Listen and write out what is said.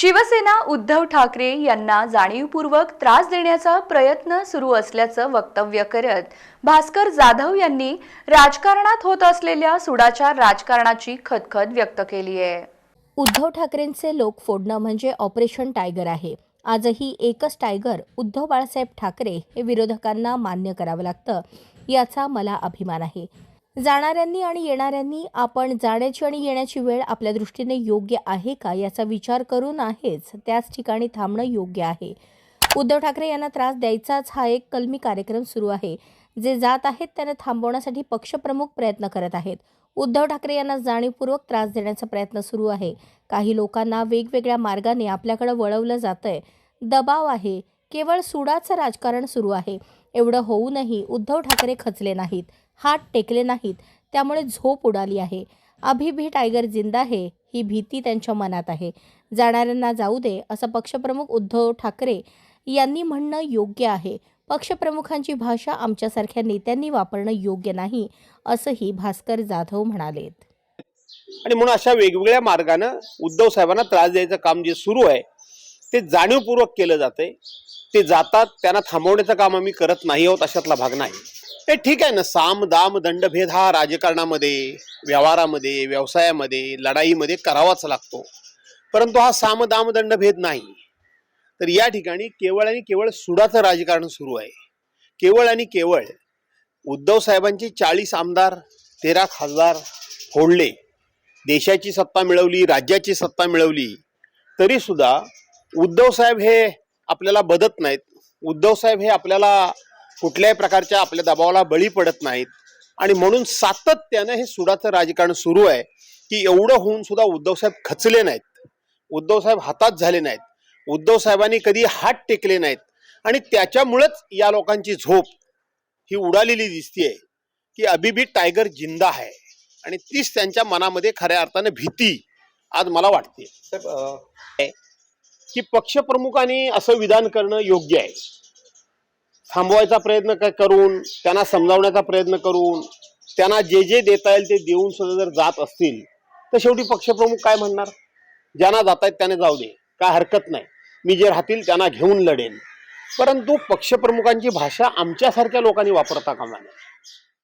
शिवसेना उद्धव ठाकरे यांना जाणीवपूर्वक त्रास देण्याचा प्रयत्न सुरू असल्याचं वक्तव्य करत भास्कर जाधव यांनी राजकारणात होत असलेल्या सुडाच्या राजकारणाची खदखद व्यक्त केली आहे. उद्धव ठाकरेंचे लोक फोडणं म्हणजे ऑपरेशन टायगर आहे. आजही एकच टायगर उद्धव बाळासाहेब ठाकरे हे विरोधकांना मान्य करावं लागतं याचा मला अभिमान आहे. जाणाऱ्यांनी आणि येणाऱ्यांनी आपण जाण्याची आणि येण्याची वेळ आपल्या दृष्टीने योग्य आहे का याचा विचार करून आहेच त्याच ठिकाणी थांबणं योग्य आहे. उद्धव ठाकरे यांना त्रास द्यायचाच हा एक कलमी कार्यक्रम सुरू आहे. जे जात आहेत त्यांना थांबवण्यासाठी पक्षप्रमुख प्रयत्न करत आहेत. उद्धव ठाकरे यांना जाणीवपूर्वक त्रास देण्याचा प्रयत्न सुरू आहे. काही लोकांना वेगवेगळ्या मार्गाने आपल्याकडे वळवलं जातंय. दबाव आहे. केवळ सुडाचं राजकारण सुरू आहे. एवढं होऊनही उद्धव ठाकरे खचले नाहीत. हात टेकले नाहीत. त्यामुळे झोप उडाली आहे. अभी भी टायगर जिंदा आहे ही भीती त्यांच्या मनात आहे. जाणाऱ्यांना जाऊ दे असं पक्षप्रमुख उद्धव ठाकरे यांनी म्हणणं योग्य आहे. पक्षप्रमुखांची भाषा आमच्यासारख्या नेत्यांनी वापरणं योग्य नाही असंही भास्कर जाधव म्हणालेत. आणि म्हणून अशा वेगवेगळ्या मार्गानं उद्धव साहेबांना त्रास द्यायचं काम जे सुरू आहे ते जाणीवपूर्वक केलं जाते ते जातात त्यांना थांबवण्याचं काम आम्ही करत नाही आहोत अशातला भाग नाही. हे ठीक आहे ना साम दाम दंडभेद हा राजकारणामध्ये व्यवहारामध्ये व्यवसायामध्ये लढाईमध्ये करावाच लागतो. परंतु हा साम दाम दंडभेद नाही. तर या ठिकाणी केवळ आणि केवळ सुडाचं राजकारण सुरू आहे. केवळ आणि केवळ उद्धव साहेबांचे चाळीस आमदार तेरा खासदार फोडले. देशाची सत्ता मिळवली राज्याची सत्ता मिळवली. तरी सुद्धा उद्धव साहेब हे आपल्याला बदत नाहीत. उद्धव साहेब हे आपल्याला कुठल्याही प्रकारच्या आपल्या दबावाला बळी पडत नाहीत. आणि म्हणून सातत्यानं हे सुडाचं राजकारण सुरू आहे की एवढं होऊन सुद्धा उद्धव साहेब खचले नाहीत. उद्धव साहेब हातात झाले नाहीत. उद्धव साहेबांनी कधी हात टेकले नाहीत. आणि त्याच्यामुळेच या लोकांची झोप ही उडालेली दिसतीये की अबिबी टायगर जिंदा आहे आणि तीच त्यांच्या मनामध्ये खऱ्या अर्थाने भीती आज मला वाटते. की पक्षप्रमुखांनी असं विधान करणं योग्य आहे. थांबवायचा प्रयत्न करून त्यांना समजावण्याचा प्रयत्न करून त्यांना जे जे देता येईल ते देऊन सुद्धा जर जात असतील तर शेवटी पक्षप्रमुख काय म्हणणार? ज्यांना जात आहेत त्याने जाऊ दे. काय हरकत नाही. मी जे राहतील त्यांना घेऊन लढेन. परंतु पक्षप्रमुखांची भाषा आमच्यासारख्या लोकांनी वापरता कामा नये.